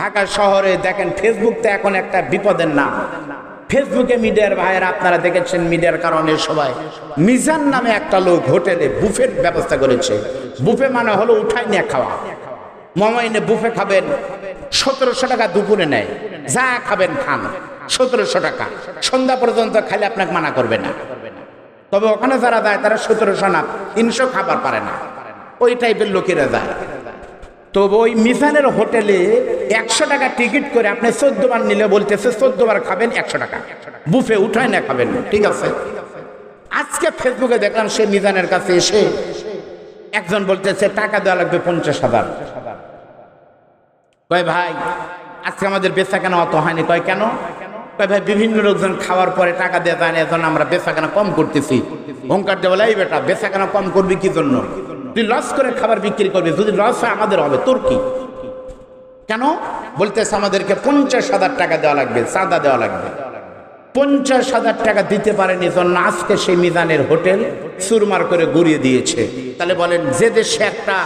ঢাকা শহরে দেখেন ফেসবুক তো এখন একটা বিপদের নাম। ফেসবুকে মিডিয়ার ভাইয়েরা, আপনারা দেখেছেন মিডিয়ার কারণে সবাই। মিজান নামে একটা লোক হোটেলে বুফের ব্যবস্থা করেছে। বুফে মানে হলো উঠাই নিয়ে খাওয়া। মমাইনে বুফে খাবেন, সতেরোশো টাকা দুপুরে নেয়। যা খাবেন খান, সতেরোশো টাকা। সন্ধ্যা পর্যন্ত খালি আপনাকে মানা করবে না। তবে ওখানে যারা যায়, তারা সতেরোশো না, তিনশো খাবার পারে না। ওই টাইপের লোকেরা যায়। তো ওই মিজানের হোটেলে একশো টাকা টিকিট করে আপনি চোদ্দ বার নিলে বলতেছে চোদ্দ বার খাবেন, একশো টাকা। বুফে উঠায় না খাবেন, ঠিক আছে? আজকে ফেসবুকে দেখলাম সে মিজানের কাছে এসে একজন বলতেছে, টাকা দেওয়া লাগবে পঞ্চাশ হাজার। কয়, ভাই, আজকে আমাদের বেচা কেনা অত হয়নি। কয়, কেন? কয়, ভাই, বিভিন্ন লোকজন খাওয়ার পরে টাকা দেওয়া যায় না এজন্য আমরা বেচা কেনা কম করতেছি। হোমকার বলে, এই বেটা বেচা কেনা কম করবি কি জন্য? তুই লস করে খাবার বিক্রি করবি, যদি লস হয় আমাদের হবে, তোর কি? কেন? বলতেছে আমাদেরকে পঞ্চাশ হাজার টাকা দেওয়া লাগবে চাঁদা দেওয়া লাগবে। পঞ্চাশ হাজার টাকা দিতে পারেনি, জন্য আজকে সেই মিজানের হোটেল সুরমার করে গুড়িয়ে দিয়েছে। তাহলে বলেন, যে দেশে একটা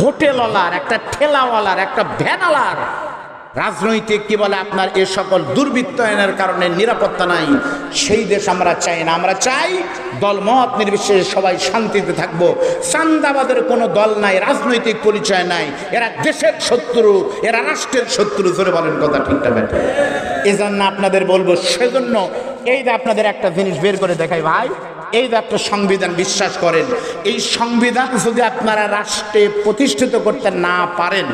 হোটেলওয়ালার, একটা ঠেলাওয়ালার, একটা ভ্যানালার রাজনৈতিক কি বলে, আপনার এ সকল দুর্বৃত্তায়নের কারণে নিরাপত্তা নাই। সেই দেশ আমরা চাই না, আমরা চাই দলমত নির্বিশেষে সবাই শান্তিতে থাকব। চান্দাবাদের কোনো দল নাই, রাজনৈতিক পরিচয় নাই। এরা দেশের শত্রু, এরা রাষ্ট্রের শত্রু ধরে বলেন কথা ঠিকঠাক এজন্য আপনাদের বলব, সেজন্য এই যে আপনাদের একটা জিনিস বের করে দেখাই ভাই, এই যে একটা সংবিধান, বিশ্বাস করেন। এই সংবিধান যদি আপনারা রাষ্ট্রে প্রতিষ্ঠিত করতে না পারেন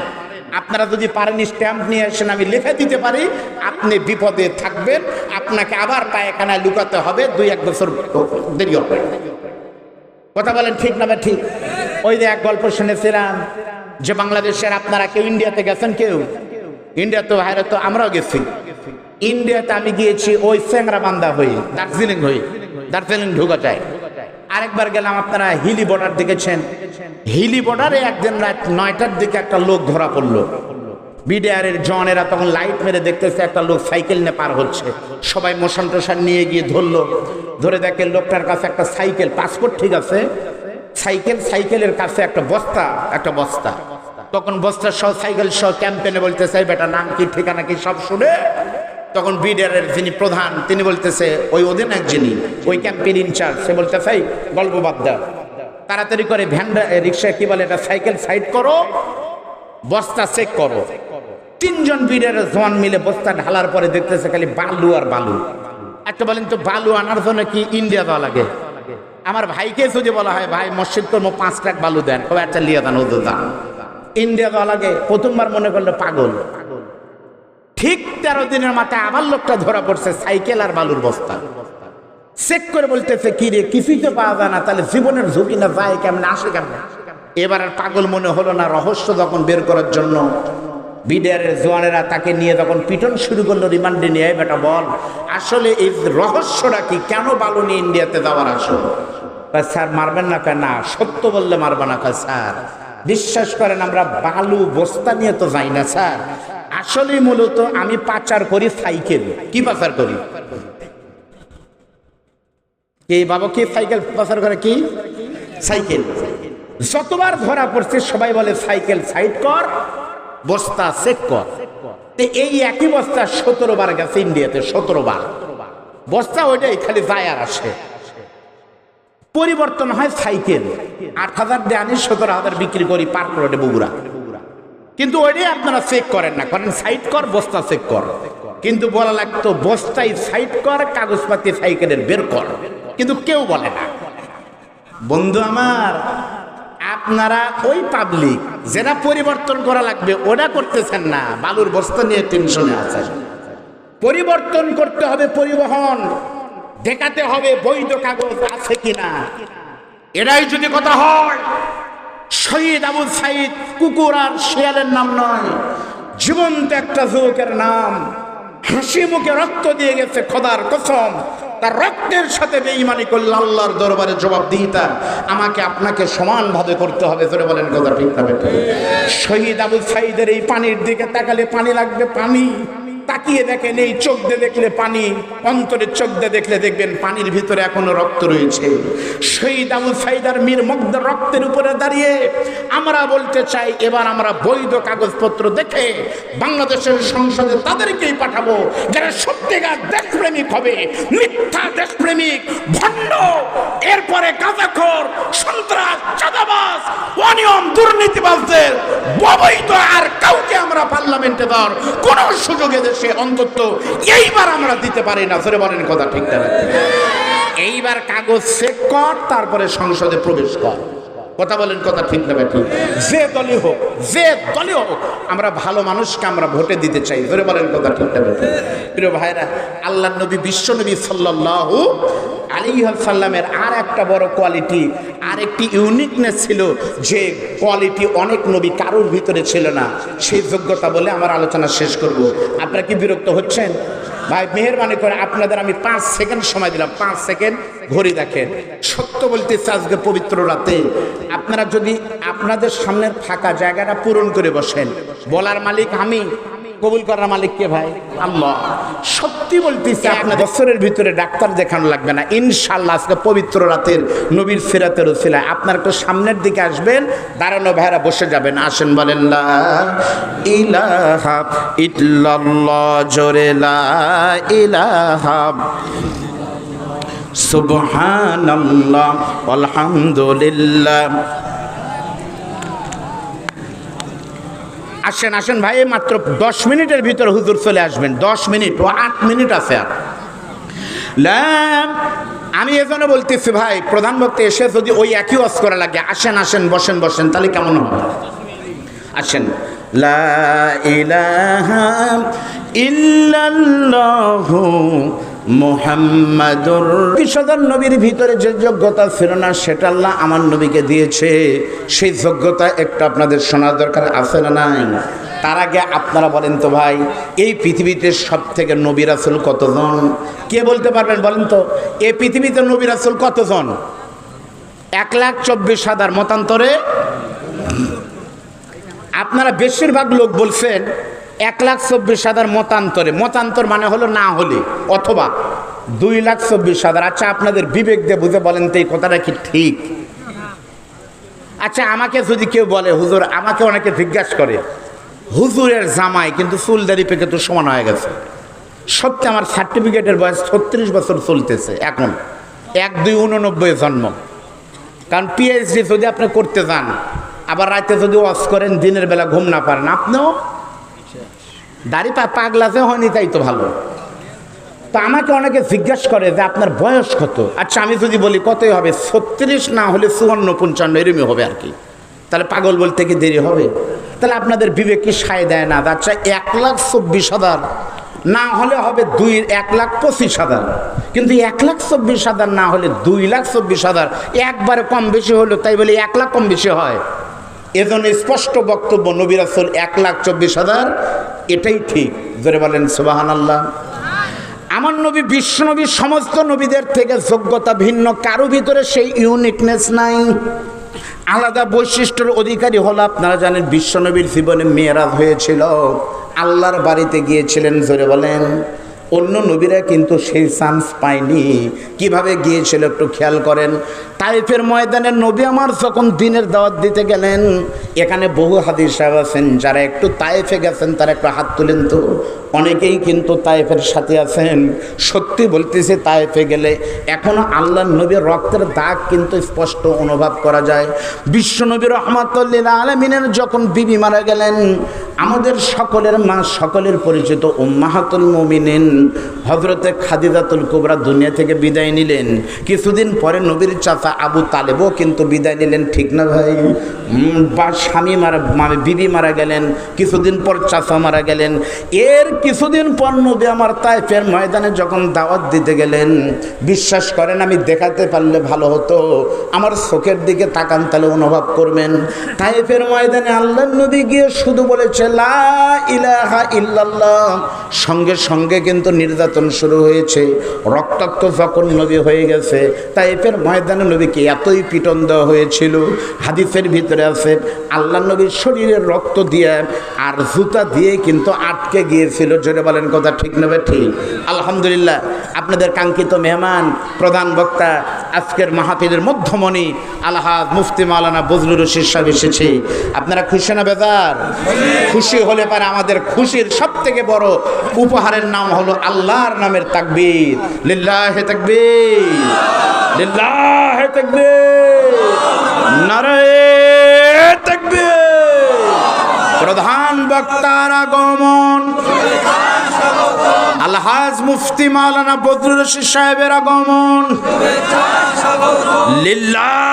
আপনারা যদি পারেন স্ট্যাম্প নিয়ে আসেন আমি লিখে দিতে পারি। আপনি বিপদে থাকবেন। আপনাকে আবার পায়খানায় লুকাতে হবে। দুই এক বছর দেরি হবে। কথা বলেন ঠিক না ঠিক? ওই যে এক গল্প শুনেছিলাম যে বাংলাদেশের আপনারা কেউ ইন্ডিয়াতে গেছেন কেউ? ইন্ডিয়া তো বাইরে তো আমরাও গেছি। ইন্ডিয়াতে আমি গিয়েছি ওই স্যাংরা বান্দা হয়ে, দার্জিলিং হয়ে। দার্জিলিং ঢুকা যায়। আরেকবার গেলাম আপনারা হিলি বর্ডার দেখেছেন। হিলি বর্ডারে একদিন রাত নয়টার দিকে একটা লোক ধরা পড়ল। বিডিআরের জনেরা তখন লাইট মেরে দেখতেছে একটা লোক সাইকেল নিয়ে পার হচ্ছে। সবাই মোশন টোশন নিয়ে গিয়ে ধরলো। ধরে দেখে লোকটার কাছে একটা সাইকেল পাসপোর্ট ঠিক আছে। সাইকেল, সাইকেলের কাছে একটা বস্তা একটা বস্তা। তখন বস্তা সহ সাইকেল সহ ক্যাম্পেনে বলতেছে, "এই বেটা নাম কি, ঠিকানা কি, সব শুনে তখন বিডিআরের যিনি প্রধান তিনি বলতেছে ওই অধিনায়ক যিনি ওই ক্যাম্পের ইনচার্জ সে বলতেছে "এই, গল্প বাদ দাও। তাড়াতাড়ি করে ভ্যানটা রিক্সা কি বলে এটা সাইকেল সাইড করো বস্তা চেক করো। তিনজন বিডের জোয়ান মিলে বস্তা ঢালার পরে দেখতেছে খালি বালু আর বালু। একটা বলেন তো বালু আনার জন্য কি ইন্ডিয়া দেওয়া লাগে? আমার ভাইকে যদি বলা হয় ভাই মসজিদ কর্ম পাঁচ ট্রাক বালু দেন। কবে একটা লিয়ে দেন ওদের দান ইন্ডিয়া দেওয়া লাগে প্রথমবার মনে করল পাগল। ঠিক তেরো দিনের মাথায় আবার লোকটা ধরা পড়ছে, সাইকেল আর বালুর বস্তা। চেক করে বলতেছে, কি রে, কিছুই তো পাওয়া যায় না, তাহলে জীবনের ঝুঁকি না যায় কেমন, আসে কেমন? এবার আর পাগল মনে হলো না, রহস্য যখন বের করার জন্য বিডিআরের জোয়ানেরা তাকে নিয়ে তখন পিটন শুরু করল, রিমান্ডে নিয়ে বেটা, বল, আসলে এই রহস্যটা কি? কেন বালু নিয়ে ইন্ডিয়াতে যাওয়ার আসো স্যার, মারবেন না, কয়, না, সত্য বললে মারবে না স্যার। বিশ্বাস করেন, আমরা বালু বস্তা নিয়ে তো যাই না, স্যার। আসলে মূলত আমি পাচার করি সাইকেল। কি পাচার করি? কে বাবা, কি সাইকেল পাচার করে কি? সাইকেল। যতবার ধরা পড়ছে, সবাই বলে সাইকেল সাইড কর, বস্তা চেক কর। এই একই বস্তা সতেরো বার গেছে ইন্ডিয়াতে, সতেরো বার। বস্তা ওইটাই, খালি যায় আর আসে। পরিবর্তন হয় সাইকেল। আট হাজার দিয়ে আনি, সতেরো হাজার বিক্রি করি পার্ক রোডে বগুড়া। কিন্তু ওইটাই আপনারা চেক করেন না, করেন সাইড কর, বস্তা চেক কর। কিন্তু বলা লাগতো, বস্তায় সাইড কর, কাগজপাতি সাইকেলের বের কর। কিন্তু কেউ বলে না। বন্ধু আমার, আপনারা ওই পাবলিক যেটা পরিবর্তন করা লাগবে, ওটা করতেছেন না। বালুর বস্তা নিয়ে টেনশনে আছেন। পরিবর্তন করতে হবে পরিবহন। দেখাতে হবে বৈধ কাগজ আছে কিনা। এটাই যদি কথা হয় শহীদ আবু সাইদ কুকুর আর শিয়ালের নাম নয়। জীবন্ত একটা যুবকের নাম। হাসি মুখে রক্ত দিয়ে গেছে খোদার কসম। তার রক্তের সাথে বেঈমানি করলে আল্লাহর দরবারে জবাব দিতা আমাকে আপনাকে সমানভাবে করতে হবে ধরে বলেন কথা ঠিক তবে শহীদ আবু সাইদের এই পানির দিকে তাকালে পানি লাগবে পানি। তাকিয়ে দেখেন, এই চোখ দিয়ে দেখলে পানি, অন্তরের চোখ দিয়ে দেখলে দেখবেন পানির ভিতরে এখনও রক্ত রয়েছে। শহীদ আবু সাইদার মীর মুগ্ধ রক্তের উপরে দাঁড়িয়ে আমরা বলতে চাই, এবার আমরা বৈধ কাগজপত্র দেখে বাংলাদেশের সংসদে তাদেরকেই পাঠাবো, যারা সত্যিকার দেশপ্রেমিক হবে, মিথ্যা দেশপ্রেমিক, ভণ্ড, এরপরে কাজাখর সন্ত্রাস চাঁদাবাস অনিয়ম, দুর্নীতিবাজদের অবৈধ পার্লামেন্টে দেওয়ার কোন সুযোগে দেশে অন্তত এইবার আমরা দিতে পারি না। ধরে বলেন কথা ঠিক না এইবার কাগজ চেক কর, তারপরে সংসদে প্রবেশ কর। কথা বলেন কথা ঠিক না ঠিক যে দলই হোক, যে দলই হোক, আমরা ভালো মানুষকে আমরা ভোটে দিতে চাই। ধরে বলেন কথা ঠিক না প্রিয় ভাইরা আল্লাহ নবী, বিশ্ব নবী সাল্লাল্লাহু আলাইহি সাল্লামের আর একটা বড় কোয়ালিটি আর একটি ইউনিকনেস ছিল যে কোয়ালিটি অনেক নবী কারোর ভিতরে ছিল না। সেই যোগ্যতা বলে আমার আলোচনা শেষ করব। আপনারা কি বিরক্ত হচ্ছেন? ভাই, মেহরবানি করে আপনাদের আমি পাঁচ সেকেন্ড সময় দিলাম। পাঁচ সেকেন্ড ঘড়ি দেখেন। সত্য বলতে আজকে পবিত্র রাতে। আপনারা যদি আপনাদের সামনের ফাঁকা জায়গাটা পূরণ করে বসেন, বলার মালিক আমি। কবুল করার মালিক কে ভাই? আল্লাহ। সত্যি বলতেছি আপনার বছরের ভিতরে ডাক্তার দেখানো লাগবে না। ইনশাল্লাহ আজকে পবিত্র রাতের নবীর সিরাতের উসিলায়। আপনার একটু সামনের দিকে আসবেন দাঁড়ানো ভাইরা বসে যাবেন। আসেন বলেন লা ইলাহা ইল্লাল্লাহ জোরে লা ইলাহা সুবহানাল্লাহ আলহামদুলিল্লাহ আসেন আসেন ভাই মাত্র দশ মিনিটের ভিতর হুজুর চলে আসবেন। দশ মিনিট, ও আট মিনিট আছে আর। আমি এজন্য বলতেছি ভাই, প্রধান বক্তা এসে যদি ওই একই ওয়াজ করা লাগে, আসেন আসেন, বসেন বসেন, তাহলে কেমন হবে? আসেন। লা ইলাহা ইল্লাল্লাহু মুহাম্মাদুর কিশোর নবীর ভিতরে যে যোগ্যতা ছিল না, সেটা আল্লাহ আমার নবীকে দিয়েছে। সেই যোগ্যতা একটা আপনাদের শোনার দরকার আছে না নাই? তার আগে আপনারা বলেন তো ভাই, এই পৃথিবীতে সব থেকে নবী রাসুল কতজন? কে বলতে পারবেন বলেন তো? এই পৃথিবীতে নবী রাসুল কতজন? এক লাখ চব্বিশ হাজার মতান্তরে? আপনারা বেশিরভাগ লোক বলছেন এক লাখ চব্বিশ হাজার মতান্তরে। মতান্তর মানে হলো না হলে অথবা দুই লাখ চব্বিশ হাজার। আচ্ছা আপনাদের বিবেক দিয়ে বুঝে বলেন তো এই কথাটা কি ঠিক? আচ্ছা আমাকে যদি কেউ বলে, হুজুর, আমাকে অনেকে জিজ্ঞাসা করে, হুজুরের জামাই কিন্তু চুলদারি পেকে তো সমান হয়ে গেছে। সত্যি আমার সার্টিফিকেটের বয়স ছত্রিশ বছর চলতেছে এখন। এক দুই উননব্বই জন্ম। কারণ পিএইচডি যদি আপনি করতে যান, আবার রাতে যদি ওয়াশ করেন, দিনের বেলা ঘুম না পারেন। আপনিও দাড়ি পা পাগলা যে হয়নি তাই তো ভালো। তো আমাকে অনেকে জিজ্ঞাসা করে যে আপনার বয়স কত? আচ্ছা আমি যদি বলি কতই হবে? ছত্রিশ না হলে চুয়ান্ন, পঞ্চান্ন, এরমই হবে আর কি। তাহলে পাগল বলতে কি দেরি হবে? তাহলে আপনাদের বিবেক কি সায় দেয় না। আচ্ছা এক লাখ চব্বিশ হাজার। না হলে হবে দুই, এক লাখ পঁচিশ হাজার। কিন্তু এক লাখ চব্বিশ হাজার না হলে দুই লাখ চব্বিশ হাজার। একবারে কম বেশি হলো, তাই বলে এক লাখ কম বেশি হয়। এজন্য স্পষ্ট বক্তব্য নবিরাসুল এক লাখ চব্বিশ হাজার এটাই ঠিক। ধরে বলেন সুবাহান আল্লাহ আমার নবী বিশ্বনবী সমস্ত নবীদের থেকে যোগ্যতা ভিন্ন, কারও ভিতরে সেই ইউনিকনেস নাই। আলাদা বৈশিষ্ট্যের অধিকারী হলো, আপনারা জানেন বিশ্বনবীর জীবনে মেয়েরাজ হয়েছিল। আল্লাহর বাড়িতে গিয়েছিলেন, জোরে বলেন। অন্য নবীরা কিন্তু সেই চান্স পায়নি। কীভাবে গিয়েছিল একটু খেয়াল করেন? তাইফের ময়দানে নবী আমার যখন দিনের দাওয়াত দিতে গেলেন, এখানে বহু হাদিস সাহেব আছেন, যারা একটু তাইফে গেছেন, তারা একটু হাত তুলেন তো। অনেকেই কিন্তু তাইফের সাথে আছেন। সত্যি বলতেছে, তাইফে গেলে এখনও আল্লাহ নবীর রক্তের দাগ কিন্তু স্পষ্ট অনুভব করা যায়। বিশ্ব নবী রহমতুল্লিল আলমিনের যখন বিবি মারা গেলেন আমাদের সকলের মা, সকলের পরিচিত উম্মাহাতুল মুমিনিন। হজরতে খাদিজাতুল কুবরা দুনিয়া থেকে বিদায় নিলেন। কিছুদিন পরে নবীর চাচা আবু তালেবও কিন্তু বিদায় নিলেন, ঠিক না ভাই? বা স্বামী মারা মানে বিবি মারা গেলেন, কিছুদিন পর চাচা মারা গেলেন। এর কিছুদিন পর নবী আমার তাইফের ময়দানে যখন দাওয়াত দিতে গেলেন, বিশ্বাস করেন আমি দেখাতে পারলে ভালো হতো। আমার চোখের দিকে তাকান, তাহলে অনুভব করবেন। তাইফের ময়দানে আল্লাহ নবী গিয়ে শুধু বলেছেন সঙ্গে সঙ্গে কিন্তু নির্যাতন শুরু হয়েছে। রক্তাক্ত যখন নবী হয়ে গেছে, তাইফের ময়দানে নবীকে এতই পিটন দেওয়া হয়েছিল। হাদিসের ভিতরে আছে, আল্লাহ নবীর শরীরের রক্ত দিয়ে আর জুতা দিয়ে কিন্তু আটকে গিয়েছিল। জোরে বলেন কথা ঠিক নেবে ঠিক। আলহামদুলিল্লাহ। আপনাদের কাঙ্ক্ষিত মেহমান, প্রধান বক্তা আজকের মাহাতিরের মধ্যমণি আলহাজ মুফতি মাওলানা বজলুর রশিদ সাহেব এসেছে। আপনারা খুশি না বেজার? খুশি হলে পারে আমাদের খুশির সব থেকে বড় উপহারের নাম হলো আল্লাহর নামের তাকবীর। লিল্লাহে তাকবীর। প্রধান বক্তার আগমন। আলহাজ মুফতি মাওলানা বদরুল রশিদ সাহেবের আগমন। লিল্লাহ।